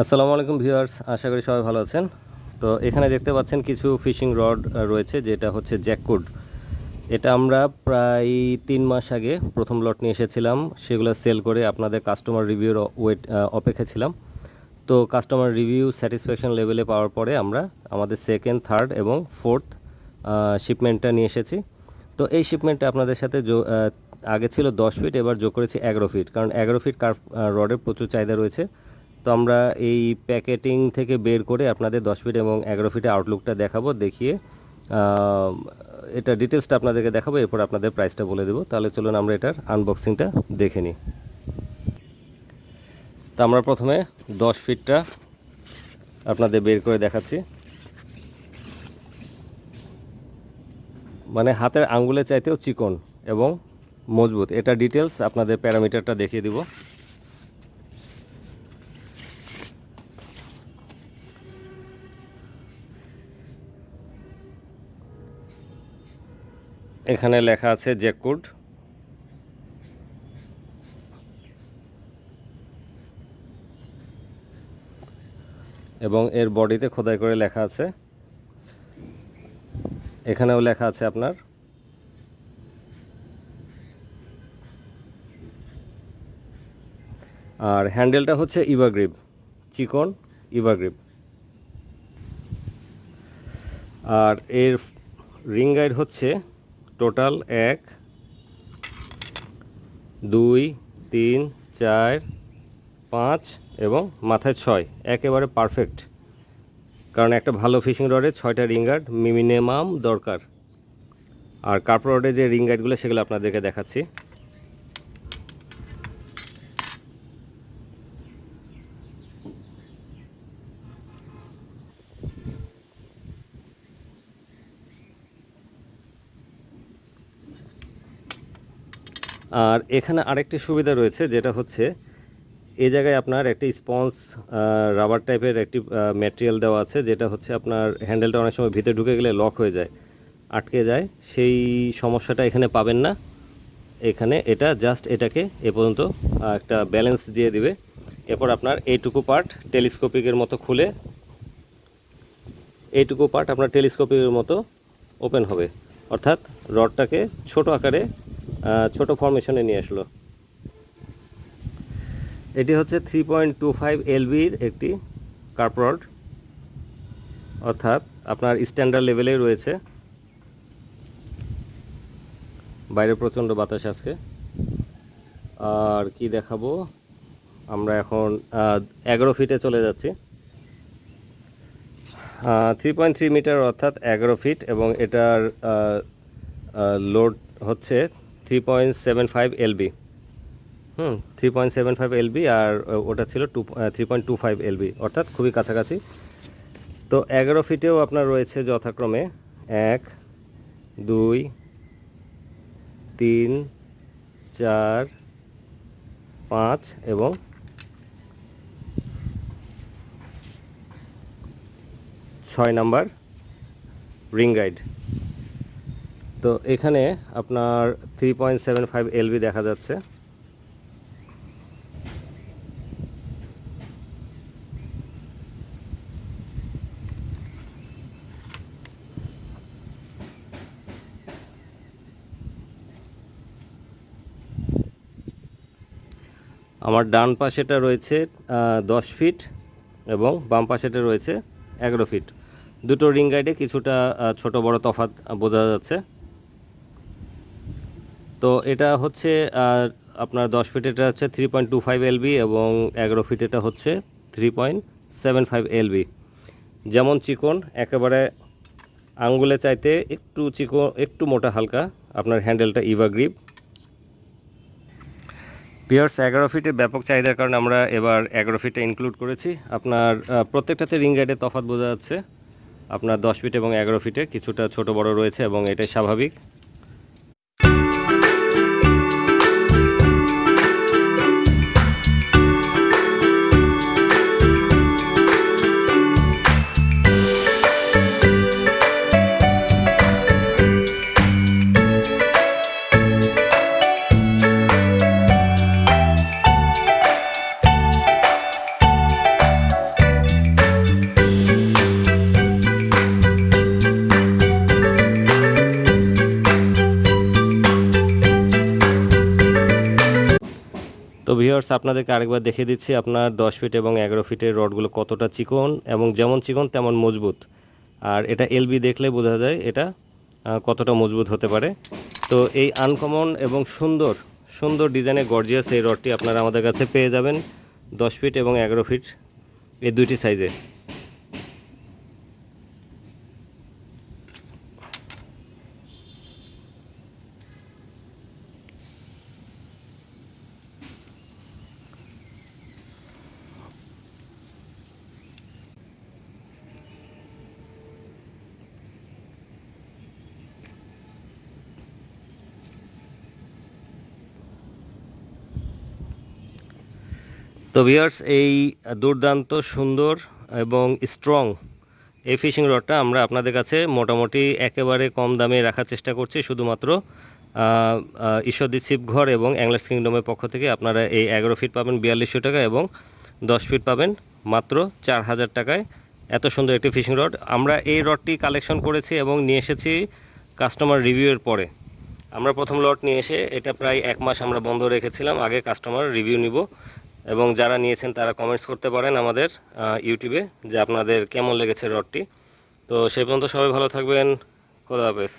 আসসালামু আলাইকুম ভিউয়ার্স, আশা করি সবাই ভালো আছেন। তো এখানে দেখতে পাচ্ছেন কিছু ফিশিং রড রয়েছে, যেটা হচ্ছে জ্যাককুড এটা আমরা প্রায় তিন মাস আগে প্রথম লট নিয়ে এসেছিলাম। সেগুলো সেল করে আপনাদের কাস্টমার রিভিউর ওয়েট অপেক্ষা ছিলাম। তো কাস্টমার রিভিউ স্যাটিসফ্যাকশন লেভেলে পাওয়ার পরে আমরা আমাদের সেকেন্ড, থার্ড এবং ফোর্থ শিপমেন্টটা নিয়ে এসেছি। তো এই শিপমেন্টটা আপনাদের সাথে আগে ছিল দশ ফিট, এবার যোগ করেছি এগারো ফিট। কারণ এগারো ফিট কার রডের প্রচুর চাহিদা রয়েছে। তো আমরা এই প্যাকেটিং থেকে বের করে আপনাদের দশ ফিট এবং এগারো ফিটে আউটলুকটা দেখাবো, দেখিয়ে এটা ডিটেলসটা আপনাদেরকে দেখাবো, এরপর আপনাদের প্রাইসটা বলে দেবো। তাহলে চলুন আমরা এটার আনবক্সিংটা দেখে নিই। তো আমরা প্রথমে দশ ফিটটা আপনাদের বের করে দেখাচ্ছি। মানে হাতের আঙ্গুলের চাইতেও চিকন এবং মজবুত। এটা ডিটেলস আপনাদের প্যারামিটারটা দেখিয়ে দিব। এখানে লেখা আছে জ্যাকুড এবং এর বডিতে খোদাই করে লেখা আছে। এখানেও লেখা আছে আপনার, আর হ্যান্ডেলটা হচ্ছে ইভাগ্রিপ চিকন ইভাগ্রিপ আর এর রিং গাইড হচ্ছে টোটাল এক, দুই, তিন, চার, পাঁচ এবং মাথায় ছয়। একেবারে পারফেক্ট কারণ একটা ভালো ফিশিং রডে ছয়টা রিং গার্ড মিনিমাম দরকার। আর কার্প রডে যে রিং গাইডগুলো সেগুলো আপনাদেরকে দেখাচ্ছি। আর এখানে আরেকটি সুবিধা রয়েছে, যেটা হচ্ছে এই জায়গায় আপনার একটি স্পঞ্জ রাবার টাইপের একটি ম্যাটেরিয়াল দেওয়া আছে, যেটা হচ্ছে আপনার হ্যান্ডেলটা অনেক সময় ভিতরে ঢুকে গেলে লক হয়ে যায়, আটকে যায়। সেই সমস্যাটা এখানে পাবেন না। এখানে এটা জাস্ট এটাকে এ পর্যন্ত একটা ব্যালেন্স দিয়ে দিবে। এরপর আপনার এইটুকু পার্ট টেলিস্কোপিকের মতো খুলে, এইটুকু পার্ট আপনার টেলিস্কোপিকের মতো ওপেন হবে। অর্থাৎ রডটাকে ছোট আকারে ছোট ফরমেশনে নিয়ে আসলো। এটি হচ্ছে থ্রি পয়েন্ট টু ফাইভ এলবির একটি কার্প রড অর্থাৎ আপনার স্ট্যান্ডার্ড লেভেলেই রয়েছে। বাইরে প্রচণ্ড বাতাস আজকে। আর কি দেখাবো? আমরা এখন এগারো ফিটে চলে যাচ্ছি। থ্রি পয়েন্ট থ্রি মিটার অর্থাৎ এগারো ফিট এবং এটার লোড হচ্ছে three point seven five LB হুম three point seven five LB আর ওটা ছিল two three point two five LB অর্থাৎ খুবই কাছাকাছি। তো এগারো ফিটেও আপনার রয়েছে যথাক্রমে এক, দুই, তিন, চার, পাঁচ এবং ছয় নাম্বার রিং গাইড। তো এখানে আপনার three point seven five LB দেখা যাচ্ছে। আমার ডান পাশেটা রয়েছে দশ ফিট এবং বাম পাশেটা রয়েছে এগারো ফিট। দুটো রিং গাইডে কিছুটা ছোট বড় তফাৎ বোঝা যাচ্ছে। তো এটা হচ্ছে আহ, আপনার দশ ফিট এটা হচ্ছে three point two five LB এবং এগারো ফিট এটা হচ্ছে three point seven five LB যেমন চিকন একেবারে আঙ্গুলে চাইতে একটু চিকন একটু মোটা হালকা আপনার হ্যান্ডেলটা ইভা গ্রিপ। পিয়ার্স এগারো ফিটের ব্যাপক চাহিদার কারণে আমরা এবার এগারো ফিটে ইনক্লুড করেছি। আপনার প্রত্যেকটাতে রিং গাইডের তফাৎ বোঝা যাচ্ছে। আপনার দশ ফিট এবং এগারো ফিটে কিছুটা ছোট বড় রয়েছে এবং এটাই স্বাভাবিক। ভিউয়ার্স আপনাদেরকে আরেকবার দেখে দিচ্ছি আপনার দশ ফিট এবং এগারো ফিটের রডগুলো কতটা চিকন এবং যেমন চিকন তেমন মজবুত। আর এটা এলবি দেখলে বোঝা যায় এটা কতটা মজবুত হতে পারে। তো এই আনকমন এবং সুন্দর সুন্দর ডিজাইনে গর্জিয়াস এই রডটি আপনারা আমাদের কাছে পেয়ে যাবেন দশ ফিট এবং এগারো ফিট এই দুইটি সাইজে তো ভিয়ার্স এই দুর্দান্ত সুন্দর এবং স্ট্রং এই ফিশিং রডটা আমরা আপনাদের কাছে মোটামুটি একেবারে কম দামে রাখার চেষ্টা করছি। শুধুমাত্র আহ, আহ, ঈশ্বরদী ছিপঘর এবং অ্যাংলার্স কিংডমের পক্ষ থেকে আপনারা এই এগারো ফিট পাবেন বিয়াল্লিশশো টাকা এবং দশ ফিট পাবেন মাত্র চার হাজার টাকায়। এত সুন্দর একটি ফিশিং রড আমরা এই রডটি কালেকশন করেছি এবং নিয়ে এসেছি কাস্টমার রিভিউয়ের পরে। আমরা প্রথম লট নিয়ে এসে এটা প্রায় এক মাস আমরা বন্ধ রেখেছিলাম আগে কাস্টমার রিভিউ নিব। এবং যারা নিয়েছেন তারা কমেন্টস করতে পারেন আমাদের ইউটিউবে যে আপনাদের কেমন লেগেছে রডটি তো সেই পর্যন্ত সবাই ভালো থাকবেন। খোদা হাফেজ।